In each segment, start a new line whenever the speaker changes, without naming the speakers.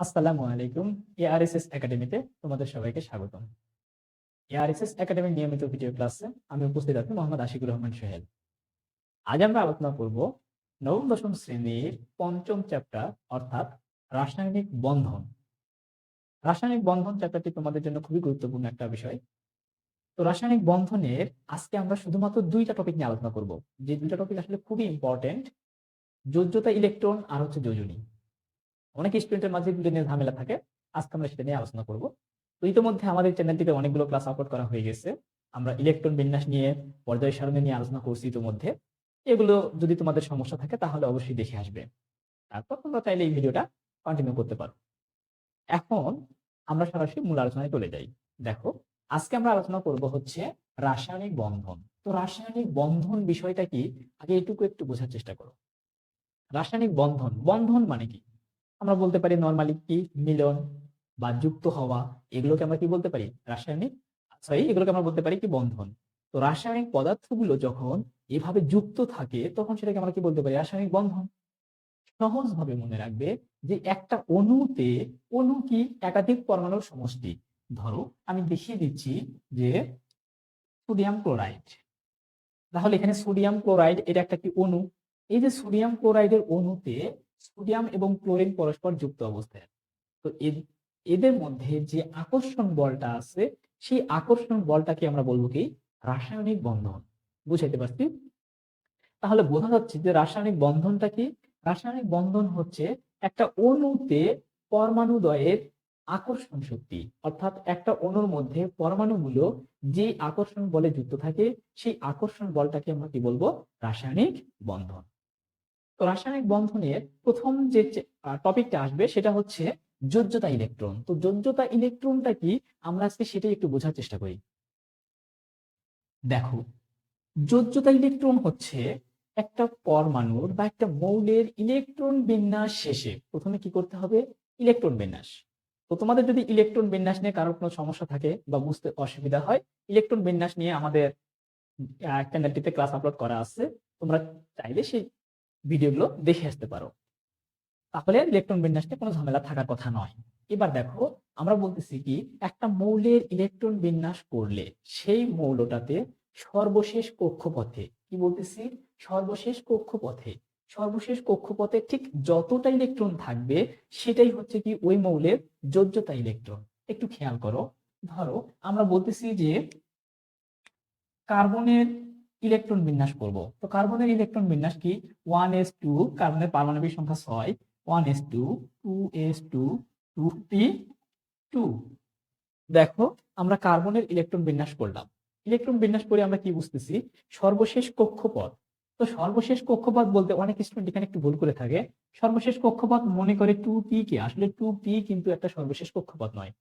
আসসালামু আলাইকুম এআরএসএস একাডেমিতে তোমাদের সবাইকে স্বাগতম। এআরএসএস একাডেমির নিয়মিত ভিডিও ক্লাসে আমি উপস্থিত আছি মোহাম্মদ আশিকুর রহমান সোহেল। আজ আমরা আলোচনা করব নবম, দশম শ্রেণির পঞ্চম চ্যাপ্টার, অর্থাৎ রাসায়নিক বন্ধন। রাসায়নিক বন্ধন চ্যাপ্টারটি তোমাদের জন্য খুবই গুরুত্বপূর্ণ একটা বিষয়। তো রাসায়নিক বন্ধনের আজকে আমরা শুধুমাত্র দুইটা টপিক নিয়ে আলোচনা করব। যে দুইটা টপিক আসলে খুবই ইম্পর্টেন্ট যোজ্যতা ইলেকট্রন আর হচ্ছে যোজনী। অনেক স্টুডেন্টের মাঝে দুটো নিয়ে ঝামেলা থাকে। আজকে আমরা সেটা নিয়ে আলোচনা করব। তো ইতিমধ্যে আমাদের চ্যানেলটিতে অনেকগুলো ক্লাস আপলোড করা হয়ে গেছে। আমরা ইলেকট্রন বিন্যাস নিয়ে, পর্যায় সারণী নিয়ে আলোচনা করছি ইতিমধ্যে। এগুলো যদি তোমাদের সমস্যা থাকে, তাহলে অবশ্যই দেখে আসবে। তারপর তোমরা চাইলে এই ভিডিওটা কন্টিনিউ করতে পারো। এখন আমরা সরাসরি মূল আলোচনায় চলে যাই। দেখো, আজকে আমরা আলোচনা করব হচ্ছে রাসায়নিক বন্ধন। তো রাসায়নিক বন্ধন বিষয়টা কি? আগে এটুকু একটু বোঝার চেষ্টা করো। রাসায়নিক বন্ধন বন্ধন মানে কি? আমরা বলতে পারি নর্মালি কি? মিলন বা যুক্ত হওয়া, এগুলোকে আমরা কি বলতে পারি? রাসায়নিক? সরি এগুলোকে আমরা বলতে পারি কি? বন্ধন। তো রাসায়নিক পদার্থগুলো যখন এভাবে যুক্ত থাকে, তখন সেটাকে আমরা কি বলতে পারি? রাসায়নিক বন্ধন। সহজ ভাবে মনে রাখবে যে একটা অণুতে, অণু কি? একাধিক পরমাণুর সমষ্টি। ধরো, আমি দেখিয়ে দিচ্ছি যে সোডিয়াম ক্লোরাইড। তাহলে এখানে সোডিয়াম ক্লোরাইড, এটা একটা কি? অণু। এই যে সোডিয়াম ক্লোরাইডের অণুতে সোডিয়াম এবং ক্লোরিন পরস্পর যুক্ত অবস্থায়। তো এদের মধ্যে যে আকর্ষণ বলটা আছে, সেই আকর্ষণ বলটাকে আমরা বলব কি? রাসায়নিক বন্ধন। বুঝাইতে পারছি? তাহলে বোঝা যাচ্ছে যে রাসায়নিক বন্ধনটা কি? রাসায়নিক বন্ধন হচ্ছে একটা অণুতে পরমাণুদ্বয়ের আকর্ষণ শক্তি। অর্থাৎ একটা অণুর মধ্যে পরমাণুগুলো যে আকর্ষণ বলে যুক্ত থাকে, সেই আকর্ষণ বলটাকে আমরা কি বলব? রাসায়নিক বন্ধন। তো রাসায়নিক বন্ধনের প্রথম যে টপিকটা আসবে সেটা হচ্ছে যোজ্যতা ইলেকট্রন। তো যোজ্যতা ইলেকট্রনটা কি? আমরা আজকে সেটাই একটু বোঝার চেষ্টা করি। দেখো, যোজ্যতা ইলেকট্রন হচ্ছে একটা পরমাণুর বা একটা মৌলের ইলেকট্রন বিন্যাস শেষে। প্রথমে কি করতে হবে? ইলেকট্রন বিন্যাস। তো তোমাদের যদি ইলেকট্রন বিন্যাস নিয়ে কারোর কোনো সমস্যা থাকে বা বুঝতে অসুবিধা হয়, ইলেকট্রন বিন্যাস নিয়ে আমাদের চ্যানেলটিতে ক্লাস আপলোড করা আছে। তোমরা চাইলে সেই ভিডিওগুলো দেখে আসতে পারো। তাহলে ইলেকট্রন বিন্যাসটা কোনো ঝামেলা থাকার কথা নয়। এবার দেখো, আমরা বলতেছি কি, একটা মৌলের ইলেকট্রন বিন্যাস করলে সেই মৌলটাতে সর্বশেষ কক্ষপথে, কি বলতেছি? সর্বশেষ কক্ষপথে সর্বশেষ কক্ষপথে ঠিক যতটা ইলেকট্রন থাকবে, সেটাই হচ্ছে কি ওই মৌলের যোজ্যতা ইলেকট্রন একটু খেয়াল করো। ধরো, আমরা বলতেছি যে কার্বনের ইলেকট্রন বিন্যাস করব। তো কার্বনের ইলেকট্রন বিন্যাস কি? ওয়ান এস টু কার্বনের পারমাণবিক সংখ্যা ছয়। One S two two S two two P two দেখো, আমরা কার্বনের ইলেকট্রন বিন্যাস করলাম। ইলেকট্রন বিন্যাস করে আমরা কি বুঝতেছি? সর্বশেষ কক্ষপথ। তো সর্বশেষ কক্ষপথ বলতে অনেক স্টুডেন্ট এখানে একটু ভুল করে থাকে। সর্বশেষ কক্ষপথ মনে করে টু পি কে। আসলে টু পি কিন্তু একটা সর্বশেষ কক্ষপথ নয়।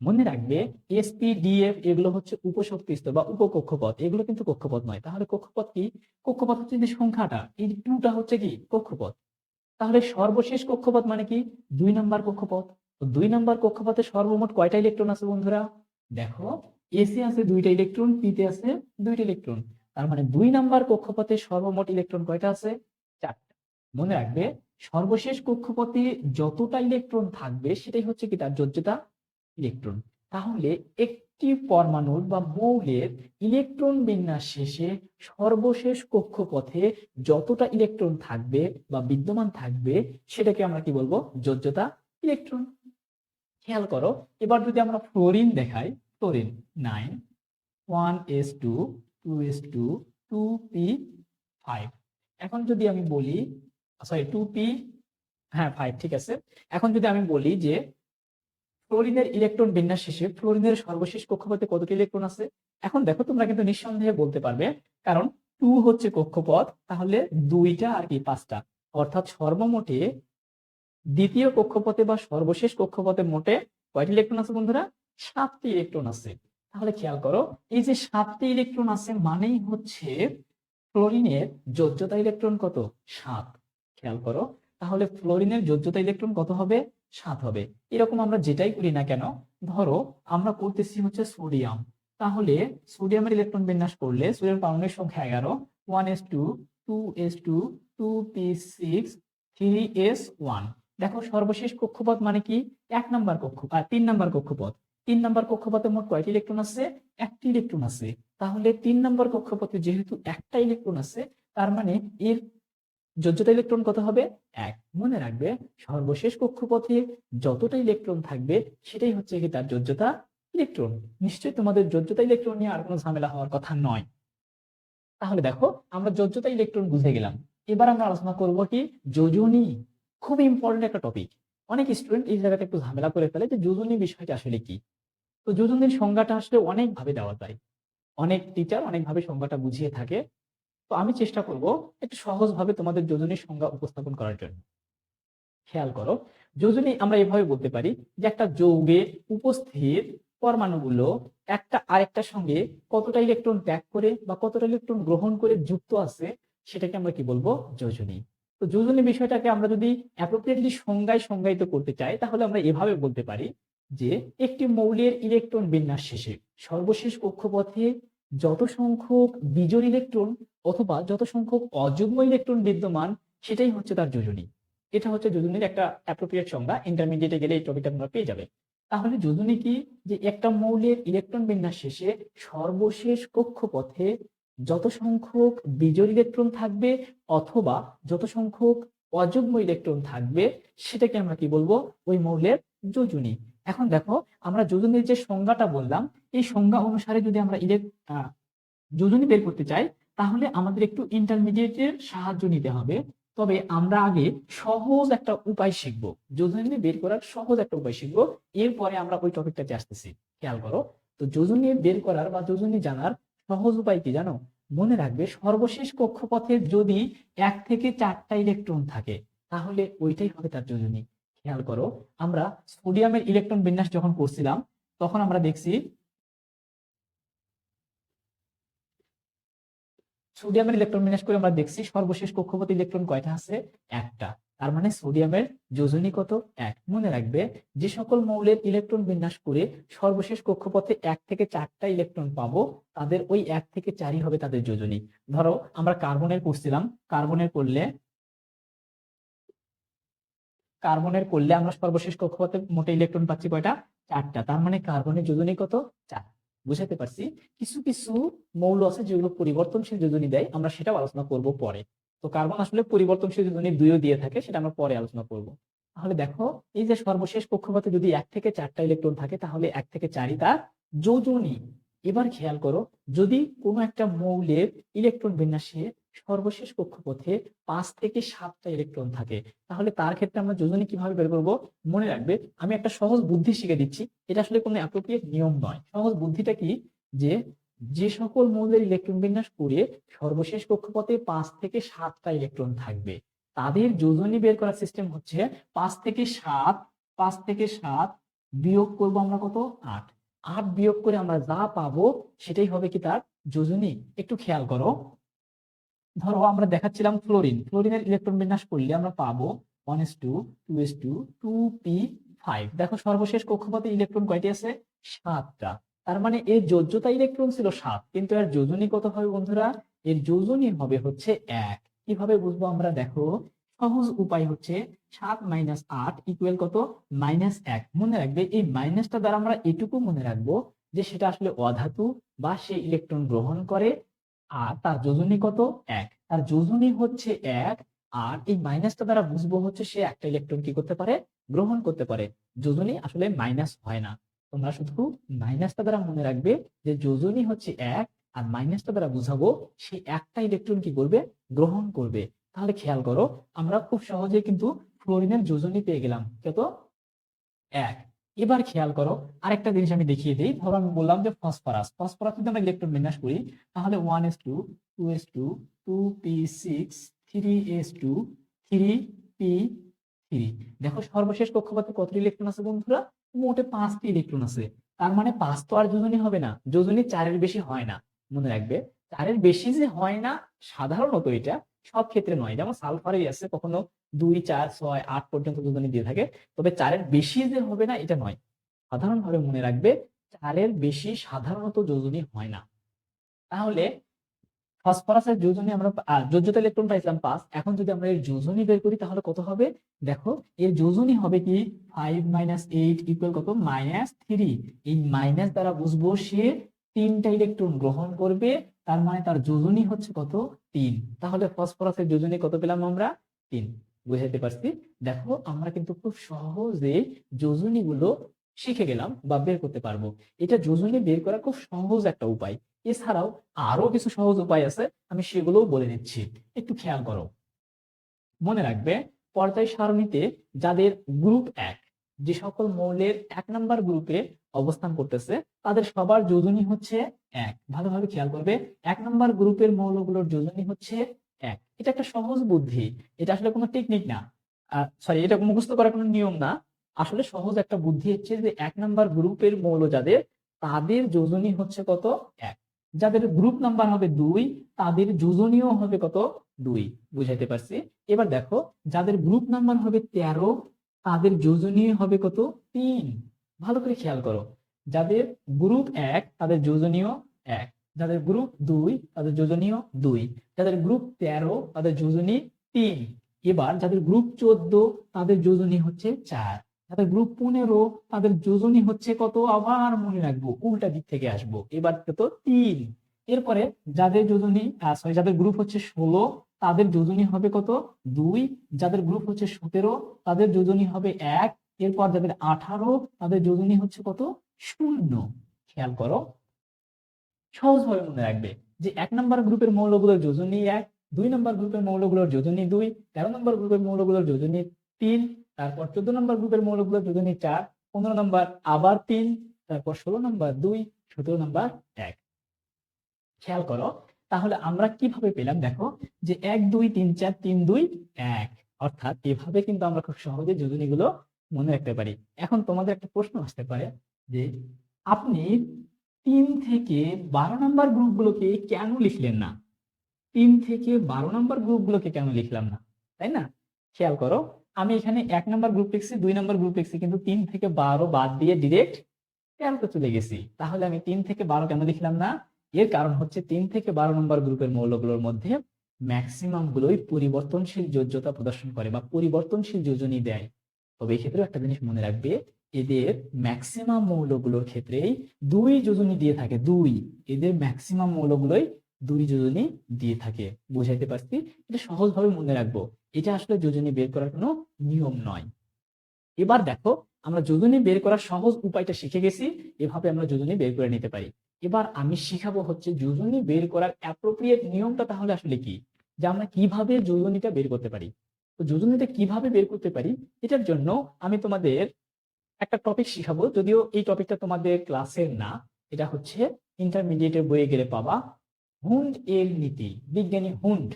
মনে রাখবে এসপি ডিএফ এগুলো হচ্ছে উপশক্তি স্তর বা উপকক্ষপথ। এগুলো কিন্তু কক্ষপথ নয়। তাহলে কক্ষপথ কি? কক্ষপথ হচ্ছে যে সংখ্যাটা। এই টুটা হচ্ছে কি? কক্ষপথ। তাহলে সর্বশেষ কক্ষপথ মানে কি? দুই নাম্বার কক্ষপথ। দুই নাম্বার কক্ষপথে সর্বমোট কয়টা ইলেকট্রন আছে বন্ধুরা? দেখো এসে আছে দুইটা ইলেকট্রন পিতে আছে দুইটা ইলেকট্রন। তার মানে দুই নাম্বার কক্ষপথে সর্বমোট ইলেকট্রন কয়টা আছে? চারটা। মনে রাখবে, সর্বশেষ কক্ষপথে যতটা ইলেকট্রন থাকবে সেটাই হচ্ছে কি তার যোজ্যতা? ইলেকট্রন তাহলে একটি পরমাণুর বা মৌলের ইলেকট্রন বিন্যাস শেষে সর্বশেষ কক্ষপথে যতটা ইলেকট্রন থাকবে বা বিদ্যমান থাকবে, সেটাকে আমরা কি বলব? যোজ্যতা ইলেকট্রন খেয়াল করো, এবার যদি আমরা ফ্লোরিন দেখাই, fluorine nine, one S two two S two two P five. এখন যদি আমি বলি, সরি, টু পি হ্যাঁ ফাইভ, ঠিক আছে। এখন যদি আমি বলি যে ফ্লোরিনের ইলেকট্রন বিন্যাস শেষে ফ্লোরিনের সর্বশেষ কক্ষপথে কতটি ইলেকট্রন আছে? এখন দেখো, তোমরা কিন্তু নিঃসন্দেহে বলতে পারবে, কারণ টু হচ্ছে কক্ষপথ, তাহলে দুইটা আর কি পাঁচটা। অর্থাৎ সর্বমোটে দ্বিতীয় কক্ষপথে বা সর্বশেষ কক্ষপথে মোটে কয়টি ইলেকট্রন আছে বন্ধুরা? সাতটি ইলেকট্রন আছে। তাহলে খেয়াল করো, এই যে সাতটি ইলেকট্রন আছে মানেই হচ্ছে ফ্লোরিনের যোজ্যতা ইলেকট্রন কত? সাত। খেয়াল করো, তাহলে ফ্লোরিনের যোজ্যতা ইলেকট্রন কত হবে? সাত হবে। এরকম আমরা যেটাই করি না কেন, ধরো আমরা করতেছি হচ্ছে সোডিয়াম তাহলে সোডিয়ামের ইলেকট্রন বিন্যাস করলে সোডিয়াম পারমাণবিক সংখ্যা এগারো one S two two S two two P six three S one দেখো সর্বশেষ কক্ষপথ মানে কি? এক নাম্বার কক্ষ তিন নাম্বার কক্ষপথ। তিন নাম্বার কক্ষপথে মোট কয়টি ইলেকট্রন আছে? একটি ইলেকট্রন আছে। তাহলে তিন নাম্বার কক্ষপথে যেহেতু একটা ইলেকট্রন আছে, তার মানে এর যোজ্যতা ইলেকট্রন কত হবে? এক। মনে রাখবে, সর্বশেষ কক্ষপথে যতটা ইলেকট্রন থাকবে, সেটাই হচ্ছে কি তার যোজ্যতা ইলেকট্রন। নিশ্চয়ই তোমাদের যোজ্যতা ইলেকট্রন নিয়ে আর কোনো ঝামেলা হওয়ার কথা নয়। তাহলে দেখো, আমরা যোজ্যতা ইলেকট্রন বুঝে গেলাম। এবার আমরা আলোচনা করব কি যোজনী। খুব ইম্পর্টেন্ট একটা টপিক অনেক স্টুডেন্ট এই জায়গাটা একটু ঝামেলা করে ফেলে যে যোজনী বিষয়টা আসলে কি। তো যোজনীর সংজ্ঞাটা আসলে অনেকভাবে দেওয়া যায়। অনেক টিচার অনেকভাবে সংজ্ঞাটা বুঝিয়ে থাকে। তো আমি চেষ্টা করব একটু সহজভাবে তোমাদের যোজনীর সংজ্ঞা উপস্থাপন করার জন্য। খেয়াল করো, যোজনী আমরা এভাবে বলতে পারি যে একটা যৌগে উপস্থিত পরমাণুগুলো একটা আরেকটার সঙ্গে কতটা ইলেকট্রন ত্যাগ করে বা কতটা ইলেকট্রন গ্রহণ করে যুক্ত আছে সেটাকে আমরা কি বলব? যোজনী। তো যোজনী বিষয়টাকে আমরা যদি অ্যাপ্রোপ্রিয়েটলি সংজ্ঞায় সংজ্ঞায়িত করতে চাই, তাহলে আমরা এভাবে বলতে পারি যে একটি মৌলের ইলেকট্রন বিন্যাস শেষে সর্বশেষ কক্ষপথে যত সংখ্যক বিজোড় ইলেকট্রন অথবা যত সংখ্যক অযুগ্ম ইলেকট্রন বিদ্যমান, সেটাই হচ্ছে তার যোজনী। এটা হচ্ছে যোজনীর একটা অ্যাপ্রোপ্রিয়েট সংজ্ঞা। ইন্টারমিডিয়েটে গেলে এই টপিকটা তোমরা পেয়ে যাবে। তাহলে যোজনী কি? যে একটা মৌলের ইলেকট্রন বিন্যাস শেষে সর্বশেষ কক্ষপথে যত সংখ্যক বিজোড় ইলেকট্রন থাকবে অথবা যত সংখ্যক অযুগ্ম ইলেকট্রন থাকবে, সেটাকে আমরা কি বলব? ওই মৌলের যোজনী। এখন দেখো, আমরা যোজনীর যে সংজ্ঞাটা বললাম, এই সংজ্ঞা অনুসারে যদি আমরা ইলেক যোজনী বের করতে চাই তাহলে আমাদের একটু ইন্টারমিডিয়েটের সাহায্য নিতে হবে। তবে আমরা আগে সহজ একটা উপায় শিখব। যোজনী বের করার সহজ একটা উপায় শিখব। এরপরে আমরা ওই টপিকটাতে আসতেছি। খেয়াল করো, তো যোজনী বের করার বা যোজনী জানার সহজ উপায় কি জানো? মনে রাখবে সর্বশেষ কক্ষপথে যদি এক থেকে চারটা ইলেকট্রন থাকে, তাহলে ওইটাই হবে তার যোজনী। খেয়াল করো, আমরা সোডিয়ামের ইলেকট্রন বিন্যাস যখন করছিলাম, তখন আমরা দেখছি সোডিয়ামের ইলেকট্রন বিন্যাস করে আমরা দেখছি সর্বশেষ কক্ষপথে ইলেকট্রন কয়টা আছে? একটা। তার মানে সোডিয়ামের যোজনী কত? এক। মনে রাখবে যে সকল মৌলের ইলেকট্রন বিন্যাস করে সর্বশেষ কক্ষপথে এক থেকে চারটা ইলেকট্রন পাবো, তাদের ওই এক থেকে চারই হবে তাদের যোজনী। ধরো, আমরা কার্বনের করছিলাম, কার্বনের করলে কার্বনের করলে আমরা সর্বশেষ কক্ষপথে মোটে ইলেকট্রন পাচ্ছি কয়টা? চারটা। তার মানে কার্বনের যোজনী কত? চার বুঝাতে পারছি। কিছু কিছু মৌল আছে যেগুলো পরিবর্তনশীল যোজনী দেয়, আমরা সেটাও আলোচনা করব পরে। তো কার্বন আসলে পরিবর্তনশীল যোজনী দুইও দিয়ে থাকে, সেটা আমরা পরে আলোচনা করব। তাহলে দেখো, এই যে সর্বশেষ কক্ষপথে যদি এক থেকে চারটা ইলেকট্রন থাকে, তাহলে এক থেকে চারই তার যোজনী। এবার খেয়াল করো, যদি কোনো একটা মৌলের ইলেকট্রন বিন্যাসে সর্বশেষ কক্ষপথে পাঁচ থেকে সাতটা ইলেকট্রন থাকে। তাহলে তার ক্ষেত্রে আমরা যোজনী কীভাবে বের করব? মনে রাখবে, আমি একটা সহজ বুদ্ধি শিখে দিচ্ছি। এটা আসলে কোনো অ্যাপ্রোপ্রিয়েট নিয়ম নয়। সহজ বুদ্ধিটা কি? যে যে সকল মৌলের ইলেকট্রন বিন্যাস করে সর্বশেষ কক্ষপথে পাঁচ থেকে সাতটা ইলেকট্রন থাকবে। তাদের যোজনী বের করার সিস্টেম হচ্ছে পাঁচ থেকে সাত, পাঁচ থেকে সাত বিয়োগ করব আমরা কত? আট। আট বিয়োগ করে আমরা যা পাবো, সেটাই হবে কি তার? যোজনী। একটু খেয়াল করো। ধরো আমরা দেখাচ্ছিলাম ফ্লোরিন। ফ্লোরিনের ইলেকট্রন বিন্যাস করলে আমরা পাবো one S two two S two two P five দেখো সর্বশেষ কক্ষপথে ইলেকট্রন কয়টি আছে? সাতটা। তার মানে এর যোজ্যতা ইলেকট্রন ছিল সাত, কিন্তু এর যোজনী কত হবে বন্ধুরা? এর যোজনী হবে হচ্ছে এক। কীভাবে বুঝব আমরা? দেখো, সহজ উপায় হচ্ছে সাত মাইনাস আট ইকুয়াল কত? মাইনাস এক। মনে রাখবে, এই মাইনাসটা দ্বারা আমরা এটুকু মনে রাখব যে সেটা আসলে অধাতু বা সে ইলেকট্রন গ্রহণ করে, আর তার যোজনী কত? এক। তার যোজনী হচ্ছে এক, আর এই মাইনাসটা দ্বারা বুঝব হচ্ছে সে একটা ইলেকট্রন কি করতে পারে? গ্রহণ করতে পারে। যোজনী আসলে মাইনাস হয় না। তোমরা শুধু মাইনাসটা দ্বারা মনে রাখবে যে যোজনী হচ্ছে এক, আর মাইনাসটা দ্বারা বুঝাবো সে একটা ইলেকট্রন কি করবে? গ্রহণ করবে। তাহলে খেয়াল করো, আমরা খুব সহজে কিন্তু ফ্লোরিনের যোজনী পেয়ে গেলাম। কত এক। এবার খেয়াল করো, আরেকটা জিনিস আমি দেখিয়ে দিই। ধরো আমি বললাম যে ফসফরাস। ফসফরাস যদি আমরা ইলেকট্রন বিন্যাস করি, তাহলে one S two two S two two P six three S two three P three দেখো সর্বশেষ কক্ষপথে কত ইলেকট্রন আছে বন্ধুরা? মোটে পাঁচটি ইলেকট্রন আছে। তার মানে পাঁচ তো আর যোজনী হবে না। যোজনী চারের বেশি হয় না। মনে রাখবে, চারের বেশি যে হয় না, সাধারণত এটা সব ক্ষেত্রে নয়। যেমন সালফারেই আছে, কখনো দুই, চার, ছয়, আট পর্যন্ত যোজনী দিয়ে থাকে। তবে চারের বেশি যে হবে না, এটা নয়। সাধারণভাবে মনে রাখবে, চারের বেশি সাধারণত যোজনী হয় না। তাহলে ফসফরাসের যোজনী আমরা যোজ্যতা ইলেকট্রন পাইছিলাম পাঁচ। এখন যদি আমরা এর যোজনী বের করি, তাহলে কত হবে? দেখো, এর যোজনী হবে কি? ফাইভ মাইনাস এইট ইকুয়াল কত? মাইনাস থ্রি এই মাইনাস দ্বারা বুঝব সে তিনটা ইলেকট্রন গ্রহণ করবে, তার মানে তার যোজনী হচ্ছে কত? তিন। তাহলে ফসফরাসের যোজনী কত পেলাম আমরা? তিন। বুঝাতে পারছি? দেখো, আমরা কিন্তু খুব সহজে যোজনীগুলো শিখে গেলাম বা বের করতে পারব। এটা যোজনী বের করা খুব সহজ একটা উপায়। এছাড়াও আরও কিছু সহজ উপায় আছে, আমি সেগুলোও বলে দিচ্ছি। একটু খেয়াল করো। মনে রাখবে পর্যায় সারণীতে যাদের গ্রুপ এক, যে সকল মৌলের এক নাম্বার গ্রুপে অবস্থান করতেছে, তাদের সবার যোজনী হচ্ছে এক। ভালোভাবে খেয়াল করবে, এক নাম্বার গ্রুপের মৌলগুলোর যোজনী হচ্ছে এক। এটা একটা সহজ বুদ্ধি। এটা আসলে কোনো টেকনিক না। সরি এটা মুখস্থ করার কোনো নিয়ম না। আসলে সহজ একটা বুদ্ধি হচ্ছে যে এক নাম্বার গ্রুপের মৌল যাদের, তাদের যোজনী হচ্ছে কত? এক। যাদের গ্রুপ নাম্বার হবে দুই, তাদের যোজনীয় হবে কত? দুই। বুঝাইতে পারছি? এবার দেখো, যাদের গ্রুপ নাম্বার হবে তেরো, তাদের যোজনীয় হবে কত? তিন। ভালো করে খেয়াল করো। যাদের গ্রুপ এক, তাদের যোজনীয় এক। যাদের গ্রুপ দুই, তাদের যোজনীয় দুই। যাদের গ্রুপ তেরো, তাদের যোজনী তিন। এবার যাদের গ্রুপ চোদ্দ, তাদের যোজনী হচ্ছে চার। যাদের গ্রুপ পনেরো, তাদের যোজনী হচ্ছে কত? আবার মনে রাখব, উল্টা দিক থেকে আসব। এবার তিন। এরপরে যাদের যোজনী সরি যাদের গ্রুপ হচ্ছে ষোলো, তাদের যোজনী হবে কত? দুই। যাদের গ্রুপ হচ্ছে সতেরো, তাদের যোজনী হবে এক। এরপর যাদের আঠারো, তাদের যোজনী হচ্ছে কত? শূন্য। খেয়াল করো। সহজভাবে মনে রাখবে যে এক নম্বর গ্রুপের মৌলগুলোর যোজনী এক, দুই নম্বর গ্রুপের মৌলগুলোর যোজনী দুই, তেরো নম্বর গ্রুপের মৌলগুলোর যোজনী তিন তারপর চোদ্দ নম্বর গ্রুপের মৌলগুলোর যোজনী চার, পনেরো নম্বর আবার তিন, তারপর ষোলো নম্বর দুই, সতেরো নম্বর এক। খেয়াল করো, তাহলে আমরা কীভাবে পেলাম দেখো যে এক, দুই, তিন, চার, তিন, দুই, এক। অর্থাৎ এভাবে কিন্তু আমরা খুব সহজে যোজনীগুলো মনে রাখতে পারি। এখন তোমাদের একটা প্রশ্ন আসতে পারে যে আপনি তিন থেকে বারো নম্বর গ্রুপগুলোকে কেন লিখলেন না? তিন থেকে বারো নম্বর গ্রুপগুলোকে কেন লিখলাম না? তাই না? খেয়াল করো আমি এখানে এক নম্বর গ্রুপ লিখছি, দুই নম্বর গ্রুপ লিখছি, কিন্তু তিন থেকে বারো বাদ দিয়ে ডিরেক্ট তেরোতে চলে গেছি? তাহলে আমি তিন থেকে বারো কেন লিখলাম না? এর কারণ হচ্ছে তিন থেকে বারো নম্বর গ্রুপের মৌলগুলোর মধ্যে ম্যাক্সিমাম গুলোই পরিবর্তনশীল যোজ্যতা প্রদর্শন করে বা পরিবর্তনশীল যোজনী দেয়। তবে এক্ষেত্রে একটা জিনিস মনে রাখবে, এদের ম্যাক্সিমাম মৌলগুলোর ক্ষেত্রেই দুই যোজনী দিয়ে থাকে, দুই। এদের ম্যাক্সিমাম মৌলগুলোই দুই যোজনী দিয়ে থাকে। বুঝাইতে পারছি? এটা সহজভাবে মনে রাখব। এটা আসলে যোজনী বের করার কোনো নিয়ম নয়। এবার দেখো, আমরা যোজনী বের করার সহজ উপায়টা শিখে গেছি। এভাবে আমরা যোজনী বের করে নিতে পারি। এবার আমি শিখাবো হচ্ছে যোজনী বের করার অ্যাপ্রোপ্রিয়েট নিয়মটা তাহলে আসলে কি? যে আমরা কীভাবে যোজনীটা বের করতে পারি? তো যোজনীটা কীভাবে বের করতে পারি? এটার জন্য আমি তোমাদের একটা টপিক শিখাবো। যদিও এই টপিকটা তোমাদের ক্লাসের না, এটা হচ্ছে ইন্টারমিডিয়েটের বইয়ে গেলে পাবা। হুন্ড এর নীতি, বিজ্ঞানী হুন্ড।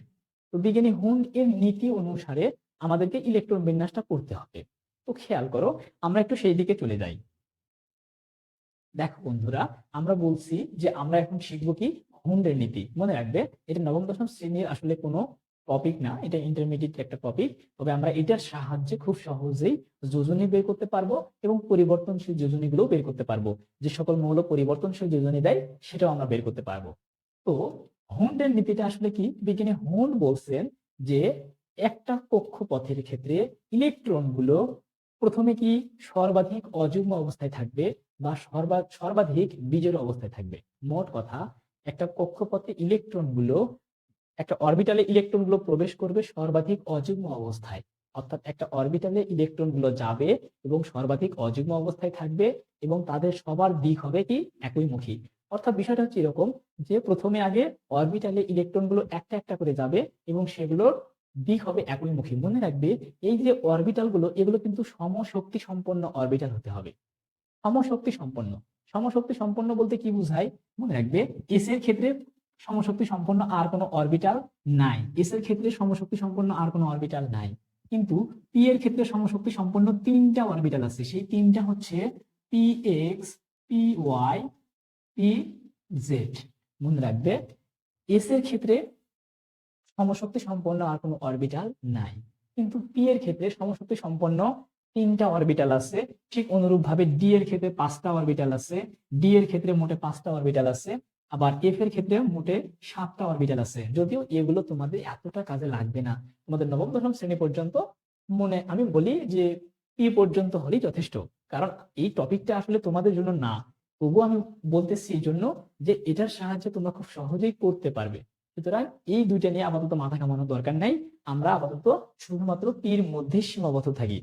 তো বিজ্ঞানী হুন্ড এর নীতি অনুসারে আমাদেরকে ইলেকট্রন বিন্যাসটা করতে হবে। তো খেয়াল করো, আমরা একটু সেই দিকে চলে যাই। দেখো বন্ধুরা, আমরা বলছি যে আমরা এখন শিখব কি? হুন্ডের নীতি। মনে রাখবে, এটা নবম, দশম শ্রেণির আসলে কোনো টপিক না, এটা ইন্টারমিডিয়েট একটা টপিক তবে আমরা এটার সাহায্যে খুব সহজেই যোজনী বের করতে পারব এবং পরিবর্তনশীল যোজনীগুলো বের করতে পারব। যে সকল মৌল পরিবর্তনশীল যোজনী দেয়, সেটাও আমরা বের করতে পারব। তো হুন্ডের নীতিটা আসলে কি? বিজ্ঞানী হুন্ড বলছেন যে একটা কক্ষপথের ক্ষেত্রে ইলেকট্রনগুলো প্রথমে কি সর্বাধিক অযুগ্ম অবস্থায় থাকবে বা সর্বা, সর্বাধিক বীজের অবস্থায় থাকবে? মোট কথা, একটা কক্ষপথে ইলেকট্রনগুলো, একটা অরবিটালে ইলেকট্রনগুলো প্রবেশ করবে সর্বাধিক অযুগ্ম অবস্থায়। অর্থাৎ একটা অরবিটালে ইলেকট্রনগুলো যাবে এবং সর্বাধিক অযুগ্ম অবস্থায় থাকবে এবং তাদের সবার দিক হবে কি? একইমুখী অর্থাৎ বিষয়টা হচ্ছে এরকম যে প্রথমে আগে অরবিটালে ইলেকট্রনগুলো একটা একটা করে যাবে এবং সেগুলোর দিক হবে একইমুখী মনে রাখবে, এই যে অরবিটালগুলো, এগুলো কিন্তু সমশক্তি সম্পন্ন অরবিটাল হতে হবে। সমশক্তি সম্পন্ন। সমশক্তি সম্পন্ন বলতে কি বোঝায়? মনে রাখবে এস এর ক্ষেত্রে সমশক্তি সম্পন্ন আর কোনো অরবিটাল নাই। এস এর ক্ষেত্রে সমশক্তি সম্পন্ন আর কোনো অরবিটাল নাই। কিন্তু পি এর ক্ষেত্রে সমশক্তি সম্পন্ন তিনটা অরবিটাল আছে। সেই তিনটা হচ্ছে P X P Y P Z মনে রাখবে এস এর ক্ষেত্রে সমশক্তি সম্পন্ন আর কোনো অরবিটাল নাই। কিন্তু পি এর ক্ষেত্রে সমশক্তি সম্পন্ন তিনটা অরবিটাল আছে। ঠিক অনুরূপ ভাবে ডি এর ক্ষেত্রে পাঁচটা অরবিটাল আছে ডি এর ক্ষেত্রে মোটে পাঁচটা অরবিটাল আছে, আবার এফ এর ক্ষেত্রে মোটে সাতটা অরবিটাল আছে। যদিও এগুলো তোমাদের এতটা কাজে লাগবে না। তোমাদের নবম, দশম শ্রেণি পর্যন্ত মনে, আমি বলি যে পি পর্যন্ত হলেই যথেষ্ট। কারণ এই টপিকটা আসলে তোমাদের জন্য না। তবুও আমি বলতেছি এই জন্য যে এটার সাহায্যে তোমরা খুব সহজেই করতে পারবে। সুতরাং এই দুইটা নিয়ে আপাতত মাথা কামানোর দরকার নাই। আমরা আপাতত শুধুমাত্র পির মধ্যে সীমাবদ্ধ থাকি।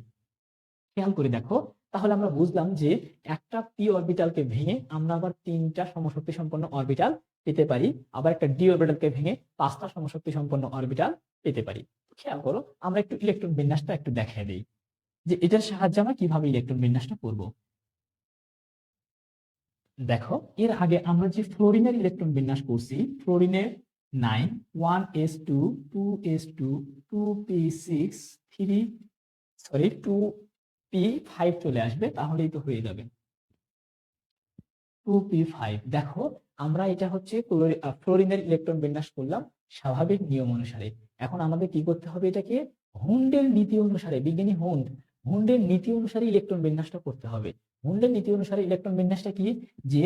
খেয়াল করে দেখো, তাহলে আমরা বুঝলাম যে একটা পি অরবিটালকে ভেঙে আমরা আবার তিনটা সমশক্তি সম্পন্ন অরবিটাল পেতে পারি। আবার একটা ডি অরবিটালকে ভেঙে পাঁচটা সমশক্তি সম্পন্ন অরবিটাল পেতে পারি। খেয়াল করো, আমরা একটু ইলেকট্রন বিন্যাসটা একটু দেখাই দিই। যে এটার সাহায্যে আমরা কীভাবে ইলেকট্রন বিন্যাসটা করব? দেখো, এর আগে আমরা যে ফ্লোরিনের ইলেকট্রন বিন্যাস করছি, ফ্লোরিনের nine one S two two S two two P six three sorry two P five চলে আসবে, তাহলেই তো হয়ে যাবে। টু পি ফাইভ দেখো, আমরা এটা হচ্ছে ফ্লোরিনের ইলেকট্রন বিন্যাস করলাম স্বাভাবিক নিয়ম অনুসারে। এখন আমাদের কি করতে হবে এটাকে? হুন্ডের নীতি অনুসারে বিজ্ঞানী হুন্ড হুন্ডের নীতি অনুসারে ইলেকট্রন বিন্যাসটা করতে হবে। হুন্ডের নীতি অনুসারে ইলেকট্রন বিন্যাসটা কি? যে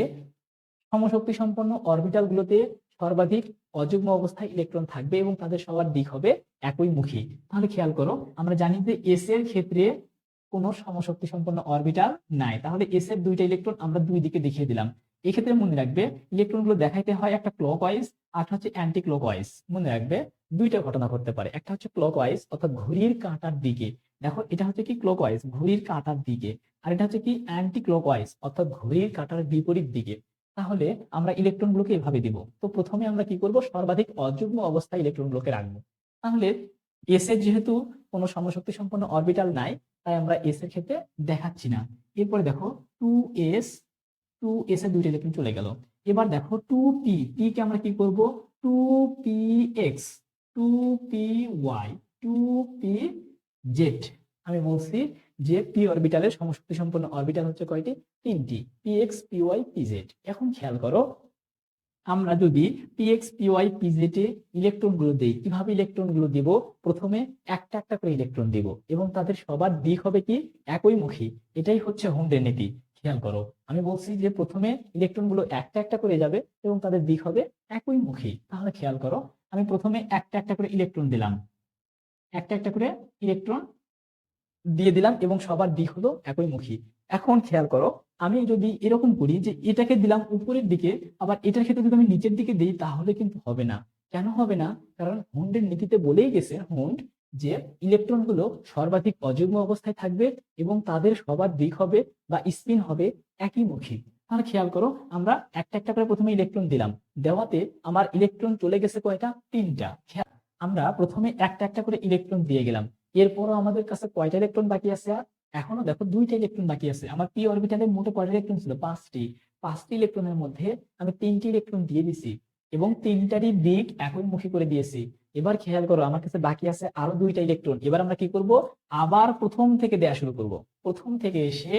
সমশক্তি সম্পন্ন অরবিটাল গুলোতে সর্বাধিক অযুগ্ম অবস্থায় ইলেকট্রন থাকবে এবং তাদের সবার দিক হবে একই মুখী। তাহলে খেয়াল করো, আমরা জানি যে এস এর ক্ষেত্রে কোনো সমশক্তি সম্পন্ন অরবিটাল নাই। তাহলে এস এর দুইটা ইলেকট্রন আমরা দুই দিকে দেখিয়ে দিলাম। এক্ষেত্রে মনে রাখবে ইলেকট্রনগুলো দেখাইতে হয় একটা ক্লক ওয়াইজ আর হচ্ছে অ্যান্টি ক্লক ওয়াইজ মনে রাখবে, দুইটা ঘটনা ঘটতে পারে। একটা হচ্ছে ক্লক ওয়াইজ অর্থাৎ ঘড়ির কাঁটার দিকে। দেখো, এটা হচ্ছে কি ক্লক ওয়াইজ ঘড়ির কাঁটার দিকে। আর এটা হচ্ছে কি অ্যান্টি ক্লক ওয়াইজ অর্থাৎ ঘড়ির কাটার বিপরীত দিকে। তাহলে আমরা ইলেকট্রন গুলোকে এভাবে দিব। তো প্রথমে আমরা কি করব? সর্বাধিক অযুগ্ম অবস্থায় ইলেকট্রন গুলোকে রাখব। তাহলে এস এর যেহেতু কোনো সমশক্তি সম্পন্ন অরবিটাল নাই, তাই আমরা এস এর ক্ষেত্রে দেখাচ্ছি না। এরপরে দেখো টু এস টু এস এর দুইটা ইলেকট্রন চলে গেল। এবার দেখো টু পি পি কে আমরা কি করব? Two P X two P Y two P Z আমি বলছি যে পি অরবিটালের সমশক্তি সম্পন্ন অরবিটাল হচ্ছে কয়টি? তিনটি। P X P Y P Z এখন খেয়াল করো, আমরা যদি P X P Y P Z এ ইলেকট্রনগুলো দিই, কীভাবে ইলেকট্রনগুলো দিব? প্রথমে একটা একটা করে ইলেকট্রন দিব এবং তাদের সবার দিক হবে কি? একই মুখী। এটাই হচ্ছে হোমডের নীতি। খেয়াল করো, আমি বলছি যে প্রথমে ইলেকট্রনগুলো একটা একটা করে যাবে এবং তাদের দিক হবে একই মুখী। তাহলে খেয়াল করো, আমি প্রথমে একটা একটা করে ইলেকট্রন দিলাম। একটা একটা করে ইলেকট্রন দিয়ে দিলাম এবং সবার দিক হলো একই মুখী। এখন খেয়াল করো, আমি যদি এরকম করি যে এটাকে দিলাম উপরের দিকে, আবার এটার ক্ষেত্রে যদি আমি নিচের দিকে দিই, তাহলে কিন্তু হবে না। কেন হবে না? কারণ হুন্ডের নীতিতে বলেই গেছে হুন্ড যে ইলেকট্রনগুলো সর্বাধিক অযুগ্ম অবস্থায় থাকবে এবং তাদের সবার দিক হবে বা স্পিন হবে একই মুখী। তাহলে খেয়াল করো, আমরা একটা একটা করে প্রথমে ইলেকট্রন দিলাম। দেওয়াতে আমার ইলেকট্রন চলে গেছে কয়টা? তিনটা। আমরা প্রথমে একটা একটা করে ইলেকট্রন দিয়ে গেলাম। এরপরও আমাদের কাছে কয়টা ইলেকট্রন বাকি আছে? আর এখনও দেখো দুইটা ইলেকট্রন বাকি আছে। আমার পি অরবিটালে মোটে কয়টা ইলেকট্রন ছিল? পাঁচটি। পাঁচটি ইলেকট্রনের মধ্যে আমি তিনটি ইলেকট্রন দিয়ে দিছি এবং তিনটারই দিক একইমুখী করে দিয়েছি। এবার খেয়াল করো, আমার কাছে বাকি আছে আরও দুইটা ইলেকট্রন এবার আমরা কি করব? আবার প্রথম থেকে দেয়া শুরু করব। প্রথম থেকে এসে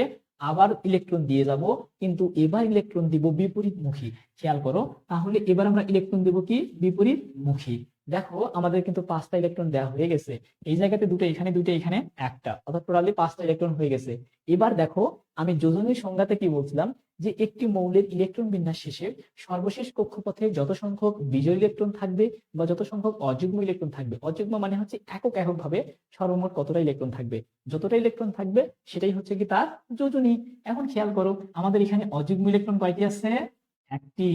আবার ইলেকট্রন দিয়ে যাব, কিন্তু এবার ইলেকট্রন দিব বিপরীত মুখী খেয়াল করো, তাহলে এবার আমরা ইলেকট্রন দিব কি? বিপরীত মুখী দেখো, আমাদের কিন্তু পাঁচটা ইলেকট্রন দেওয়া হয়ে গেছে। এই জায়গাতে দুটো, এখানে দুটো এখানে একটা। অর্থাৎ টোটালি পাঁচটা ইলেকট্রন হয়ে গেছে। এবার দেখো, আমি যোজনের সংজ্ঞাতে কি বলছিলাম? যে একটি মৌলের ইলেকট্রন বিন্যাস শেষে সর্বশেষ কক্ষপথে যত সংখ্যক বিজয় ইলেকট্রন থাকবে বা যত সংখ্যক অযুগ্ম ইলেকট্রন থাকবে, অযুগ্ম মানে হচ্ছে একক একক ভাবে সর্বমোট কতটা ইলেকট্রন থাকবে? যতটা ইলেকট্রন থাকবে, সেটাই হচ্ছে কি তার যোজনী। এখন খেয়াল করো, আমাদের এখানে অযুগ্ম ইলেকট্রন কয়টি আছে? একটি।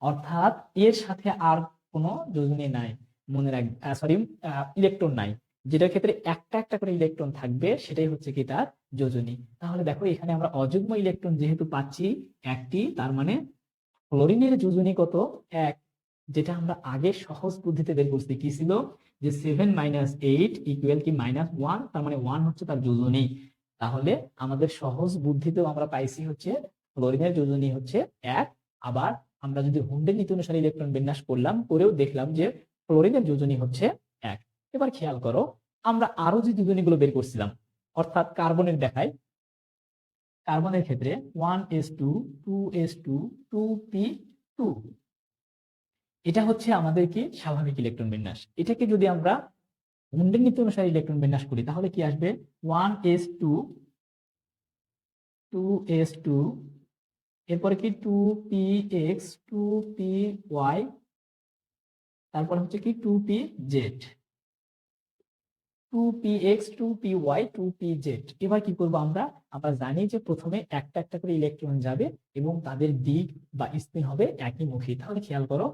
অর্থাৎ এর সাথে আর কোনো যোজনী নাই, মনে রাখ সরি ইলেকট্রন নাই। যেটার ক্ষেত্রে একটা একটা করে ইলেকট্রন থাকবে, সেটাই হচ্ছে কি তার যোজনী। তাহলে দেখো, এখানে আমরা অযুগ্ম ইলেকট্রন যেহেতু পাচ্ছি, একটি, তার মানে ক্লোরিনের যোজনী কত? এক। যেটা আমরা আগে সহজ বুদ্ধিতে বের করছি, কি ছিল? যে সেভেন মাইনাস এইট ইকুয়াল কি মাইনাস ওয়ান তার মানে ওয়ান হচ্ছে তার যোজনী। তাহলে আমাদের সহজ বুদ্ধিতেও আমরা পাইছি হচ্ছে ক্লোরিনের যোজনী হচ্ছে এক, আবার আমরা যদি হুন্ডের নীতি অনুসারে ইলেকট্রন বিন্যাস করলাম, করেও দেখলাম যে ক্লোরিনের যোজনী হচ্ছে এক। এবার খেয়াল করো, আমরা আরও যে যোজনীগুলো বের করছিলাম, অর্থাৎ কার্বনের দেখায় কার্বনের ক্ষেত্রে one S two two S two two P two এটা হচ্ছে আমাদের কি স্বাভাবিক ইলেকট্রন বিন্যাস। এটাকে যদি আমরা হুন্ডের নীতি অনুসারে ইলেকট্রন বিন্যাস করি, তাহলে কি আসবে? One S two two S two এরপরে কি? Two P X two P Y তারপর হচ্ছে কি? Two P Z two P X two P Y two P Z এবার কি করব আমরা? আমরা জানি যে প্রথমে একটা একটা করে ইলেকট্রন যাবে এবং তাদের দিক বা স্পিন হবে একই মুখী তাহলে খেয়াল করো,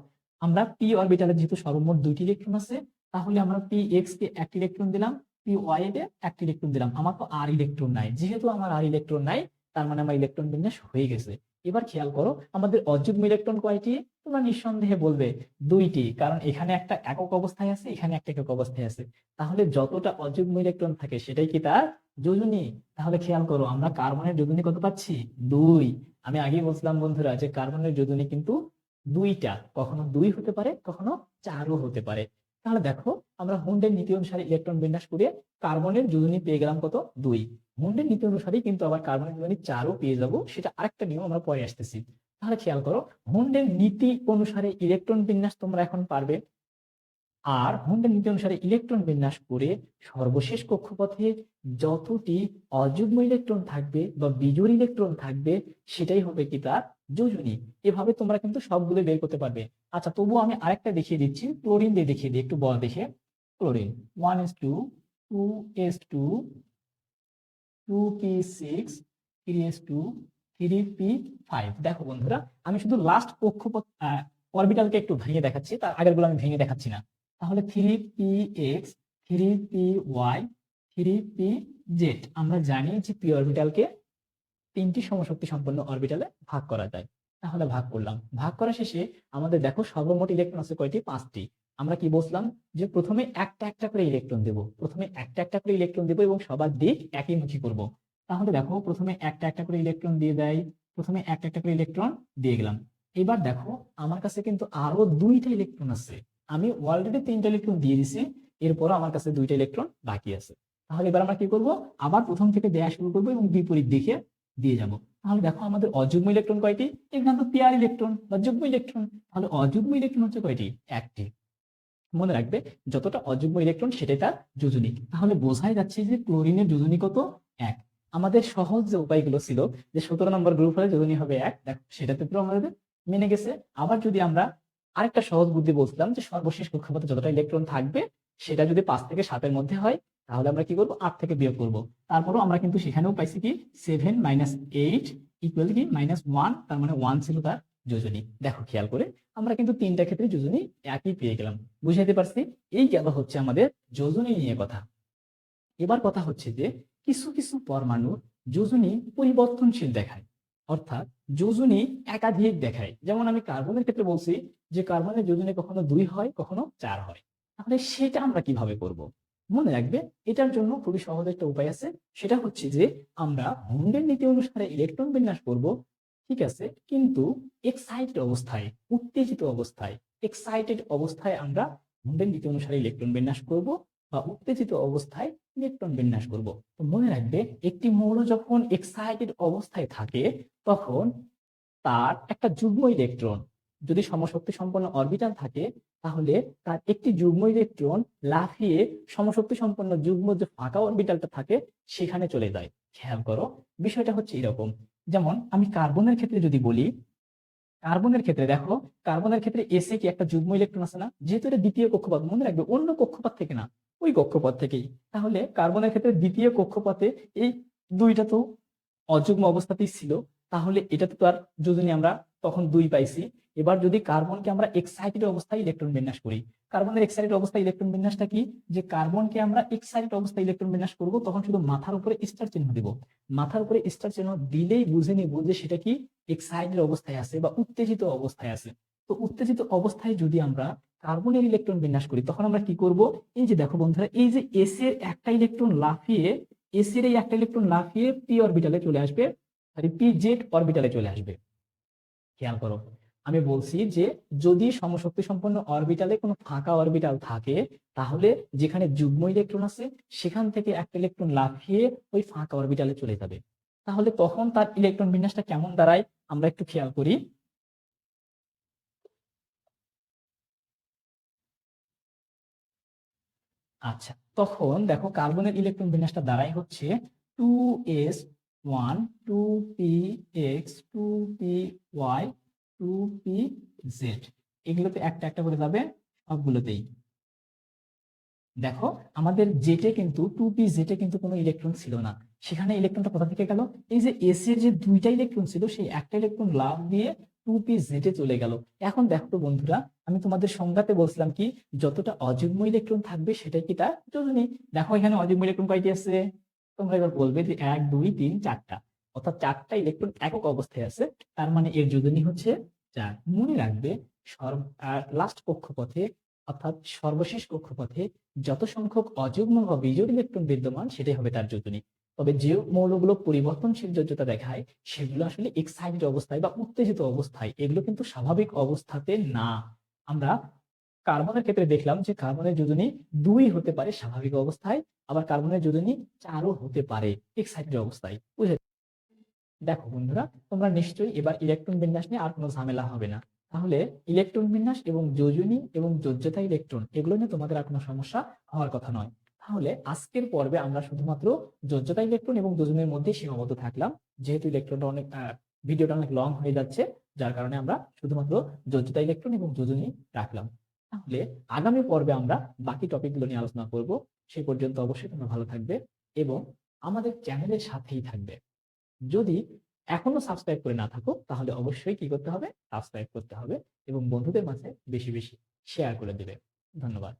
আমরা পি অরবিটালে যেহেতু সর্বমোট দুইটি ইলেকট্রন আছে, তাহলে আমরা পি এক্স কে একটি ইলেকট্রন দিলাম পি ওয়াই কে একটি ইলেকট্রন দিলাম। আমার তো আর ইলেকট্রন নাই। যেহেতু আমার আর ইলেকট্রন নাই, তার মানে আমার ইলেকট্রন বিন্যাস হয়ে গেছে। এবার খেয়াল করো, আমাদের অযুগ্ম ইলেকট্রন কয়টি? তোমরা নিঃসন্দেহে বলবে দুইটি, কারণ এখানে একটা একক অবস্থায় আছে, এখানে একটা একক অবস্থায় আছে। তাহলে যতটা অযুগ্ম ইলেকট্রন থাকে সেটাই কি তার? যোজনী। তাহলে খেয়াল করো, আমরা কার্বনের যোজনী কত পাচ্ছি? দুই। আমি আগেই বলছিলাম বন্ধুরা যে কার্বনের যোজনী কিন্তু দুইটা, কখনো দুই হতে পারে, কখনো চারও হতে পারে। তাহলে দেখো, আমরা হুন্ডের নীতি অনুসারে ইলেকট্রন বিন্যাস করে কার্বনের যোজনী পেয়ে গেলাম কত? দুই। হুন্ডের নীতি অনুসারে কিন্তু আবার কার্বনের যোজনী চারও পেয়ে যাব, সেটা আরেকটা নিয়ম আমরা পরে আসতেছি। তাহলে খেয়াল করো হুন্ডের নীতি অনুসারে ইলেকট্রন বিন্যাস তোমরা এখন পারবে। আর হুন্ডের নীতি অনুসারে ইলেকট্রন বিন্যাস করে সর্বশেষ কক্ষপথে যতটি অযুগ্ম ইলেকট্রন থাকবে বা বিজোড় ইলেকট্রন থাকবে, সেটাই হবে কি তার যোজনী। এভাবে তোমরা কিন্তু সবগুলো বের করতে পারবে। আচ্ছা তবুও আমি আরেকটা দেখিয়ে দিচ্ছি, ক্লোরিন দিয়ে দেখিয়ে দিই, একটু বল দেখে। Chlorine one S two two S two two P six three S two three P five দেখো বন্ধুরা, আমি শুধু লাস্ট কক্ষপথ অরবিটালকে একটু ভেঙে দেখাচ্ছি, তার আগেরগুলো আমি ভেঙে দেখাচ্ছি না। তাহলে three P X three P Y three P Z আমরা জানি যে পি অরবিটালকে তিনটি সমশক্তি সম্পন্ন অরবিটালে ভাগ করা যায়। তাহলে ভাগ করলাম। ভাগ করা শেষে আমাদের দেখো সর্বমোট ইলেকট্রন আছে কয়টি? পাঁচটি। আমরা কি বলছিলাম যে প্রথমে একটা একটা করে ইলেকট্রন দেব। প্রথমে একটা একটা করে ইলেকট্রন দেব এবং সবার দিক একই মুখী করব। তাহলে দেখো প্রথমে একটা একটা করে ইলেকট্রন দিয়ে দেয়, প্রথমে একটা একটা করে ইলেকট্রন দিয়ে গেলাম। এবার দেখো আমার কাছে কিন্তু আরও দুইটা ইলেকট্রন আছে। আমি অলরেডি তিনটা ইলেকট্রন দিয়ে দিছি, এরপরও আমার কাছে দুইটা ইলেকট্রন বাকি আছে। তাহলে এবার আমরা কি করব? আবার প্রথম থেকে দেয়া শুরু করব এবং বিপরীত দিকে দিয়ে যাব। তাহলে দেখো আমাদের অযুগ্ম ইলেকট্রন কয়টি? এখানে তো পেয়ার ইলেকট্রন বা যুগ্ম ইলেকট্রন তাহলে অযুগ্ম ইলেকট্রন হচ্ছে কয়টি? একটি। মনে রাখবে, যতটা অযুগ্ম ইলেকট্রন সেটাই তার যোজনী তাহলে বোঝাই যাচ্ছে যে ক্লোরিনের যোজনী কত? এক। আমাদের সহজ যে উপায়গুলো ছিল যে সতেরো নম্বর গ্রুপ হলে যোজনী হবে এক। দেখো, সেটাতে পুরো আমাদের মেনে গেছে। আবার যদি আমরা আরেকটা সহজ বুদ্ধি বলছিলাম যে সর্বশেষ কক্ষপথে যতটা ইলেকট্রন থাকবে, সেটা যদি পাঁচ থেকে সাতের মধ্যে হয়, তাহলে আমরা কি করব? আট থেকে বিয়োগ করব। তারপরও আমরা কিন্তু সেখানেও পাইছি কি? সেভেন মাইনাস এইট ইকুয়াল কি? মাইনাস ওয়ান তার মানে ওয়ান ছিল তার যোজনী। দেখো, খেয়াল করে আমরা কিন্তু তিনটা ক্ষেত্রে যোজনী একই পেয়ে গেলাম। বুঝাইতে পারছি? এই গেল হচ্ছে আমাদের যোজনী নিয়ে কথা। এবার কথা হচ্ছে যে কিছু কিছু পরমাণুর যোজনী পরিবর্তনশীল দেখায়। অর্থাৎ যোজনী একাধিক দেখায়। যেমন আমি কার্বনের ক্ষেত্রে বলছি যে কার্বনের যোজনী কখনো দুই হয়, কখনো চার হয়। তাহলে সেটা আমরা কীভাবে করব? মনে রাখবে, এটার জন্য খুবই সহজ একটা উপায় আছে। সেটা হচ্ছে যে আমরা হুন্ডের নীতি অনুসারে ইলেকট্রন বিন্যাস করব, ঠিক আছে? কিন্তু এক্সাইটেড অবস্থায়, উত্তেজিত অবস্থায়, এক্সাইটেড অবস্থায় আমরা হুন্ডের নীতি অনুসারে ইলেকট্রন বিন্যাস করব বা উত্তেজিত অবস্থায় ইলেকট্রন বিন্যাস করব। তো মনে রাখবে, একটি মৌল যখন এক্সাইটেড অবস্থায় থাকে, তখন তার একটা যুগ্ম ইলেকট্রন, যদি সমশক্তি সম্পন্ন অরবিটাল থাকে, তাহলে তার একটি যুগ্ম ইলেকট্রন লাফিয়ে সমশক্তি সম্পন্ন যুগ্ম যে ফাঁকা অরবিটালটা থাকে, সেখানে চলে যায়। খেয়াল করো, বিষয়টা হচ্ছে এরকম। যেমন, আমি কার্বনের ক্ষেত্রে যদি বলি কার্বনের ক্ষেত্রে দেখো, কার্বনের ক্ষেত্রে এসে কি একটা যুগ্ম ইলেকট্রন আছে না? যেহেতু এটা দ্বিতীয় কক্ষপথ, মনে রাখবে অন্য কক্ষপথ থেকে না, ওই কক্ষপথ থেকেই। তাহলে কার্বনের ক্ষেত্রে দ্বিতীয় কক্ষপথে এই দুইটা তো অযুগ্ম অবস্থাতেই ছিল, তাহলে এটা তো আর যদি আমরা তখন দুই পাইছি। এবার যদি কার্বনকে আমরা এক্সাইটেড অবস্থায় ইলেকট্রন বিন্যাস করি, কার্বনের এক্সাইটেড অবস্থায় ইলেকট্রন বিন্যাসটা কি? যে কার্বনকে আমরা এক্সাইটেড অবস্থায় ইলেকট্রন বিন্যাস করব, তখন শুধু মাথার উপরে স্টার চিহ্ন দিব। মাথার উপরে স্টার চিহ্ন দিলেই বুঝে নিব যে সেটা কি এক্সাইটেড অবস্থায় আছে বা উত্তেজিত অবস্থায় আছে। তো উত্তেজিত অবস্থায় যদি আমরা কার্বনের ইলেকট্রন বিন্যাস করি, তখন আমরা কি করব? এই যে দেখো বন্ধুরা, এই যে এস এর একটা ইলেকট্রন লাফিয়ে এস এর এই একটা ইলেকট্রন লাফিয়ে পি অরবিটালে চলে আসবে সরি পি জেড অরবিটালে চলে আসবে। খেয়াল করো। আমি বলছি যে যদি সমশক্তি সম্পন্ন অরবিটালে কোনো ফাঁকা অরবিটাল থাকে, তাহলে যেখানে যুগ্ম ইলেকট্রন আছে, সেখান থেকে একটা ইলেকট্রন লাফিয়ে ওই ফাঁকা অরবিটালে চলে যাবে। তাহলে তখন তার ইলেকট্রন বিন্যাসটা কেমন দাঁড়ায়, আমরা একটু খেয়াল করি। আচ্ছা তখন দেখো কার্বনের ইলেকট্রন বিন্যাসটা দাঁড়ায় হচ্ছে two S one, two P X, two P Y two P Z এগুলোতে একটা একটা করে যাবে সবগুলোতেই। দেখো, আমাদের জেটে কিন্তু টু পি জেটে কিন্তু কোনো ইলেকট্রন ছিল না। সেখানে ইলেকট্রনটা কোথা থেকে গেল? এই যে এস এর যে দুইটা ইলেকট্রন ছিল, সেই একটা ইলেকট্রন লাভ দিয়ে টু পি জেটে চলে গেল। এখন দেখো বন্ধুরা, আমি তোমাদের সংজ্ঞাতে বলছিলাম কি, যতটা অযুগ্ম ইলেকট্রন থাকবে সেটাই কি তার যোজনী। দেখো এখানে অযুগ্ম ইলেকট্রন কয়টি আছে? তোমরা এবার বলবে যে এক, দুই, তিন, চারটা। অর্থাৎ চারটা ইলেকট্রন একক অবস্থায় আছে, তার মানে এর যোজনী হচ্ছে চার। মনে রাখবে, সর্ব আর লাস্ট কক্ষপথে, অর্থাৎ সর্বশেষ কক্ষপথে যত সংখ্যক অযুগ্ম বা বিজোড় ইলেকট্রন বিদ্যমান, সেটাই হবে তার যোজনী তবে যে মৌলগুলো পরিবর্তনশীল যোজ্যতা দেখায়, সেগুলো আসলে এক্সাইটেড অবস্থায় বা উত্তেজিত অবস্থায়, এগুলো কিন্তু স্বাভাবিক অবস্থাতে না। আমরা কার্বনের ক্ষেত্রে দেখলাম যে কার্বনের যোজনী দুই হতে পারে স্বাভাবিক অবস্থায়, আবার কার্বনের যোজনী চারও হতে পারে এক্সাইটেড অবস্থায়। বুঝে দেখো বন্ধুরা, তোমরা নিশ্চয়ই এবার ইলেকট্রন বিন্যাস নিয়ে আর কোনো ঝামেলা হবে না। তাহলে ইলেকট্রন বিন্যাস এবং যোজনী এবং যোজ্যতা ইলেকট্রন, এগুলো নিয়ে তোমাদের আর কোনো সমস্যা হওয়ার কথা নয়। তাহলে আজকের পর্বে আমরা শুধুমাত্র যোজ্যতা ইলেকট্রন এবং যোজনের মধ্যে সীমাবদ্ধ থাকলাম। যেহেতু ইলেকট্রনটা অনেক ভিডিওটা অনেক লং হয়ে যাচ্ছে, যার কারণে আমরা শুধুমাত্র যোজ্যতা ইলেকট্রন এবং যোজনী রাখলাম। তাহলে আগামী পর্বে আমরা বাকি টপিকগুলো নিয়ে আলোচনা করব। সেই পর্যন্ত অবশ্যই তোমরা ভালো থাকবে এবং আমাদের চ্যানেলের সাথেই থাকবে। যদি এখনও সাবস্ক্রাইব করে না থাকো, তাহলে অবশ্যই কি করতে হবে? সাবস্ক্রাইব করতে হবে এবং বন্ধুদের মাঝে বেশি বেশি শেয়ার করে দেবে। ধন্যবাদ।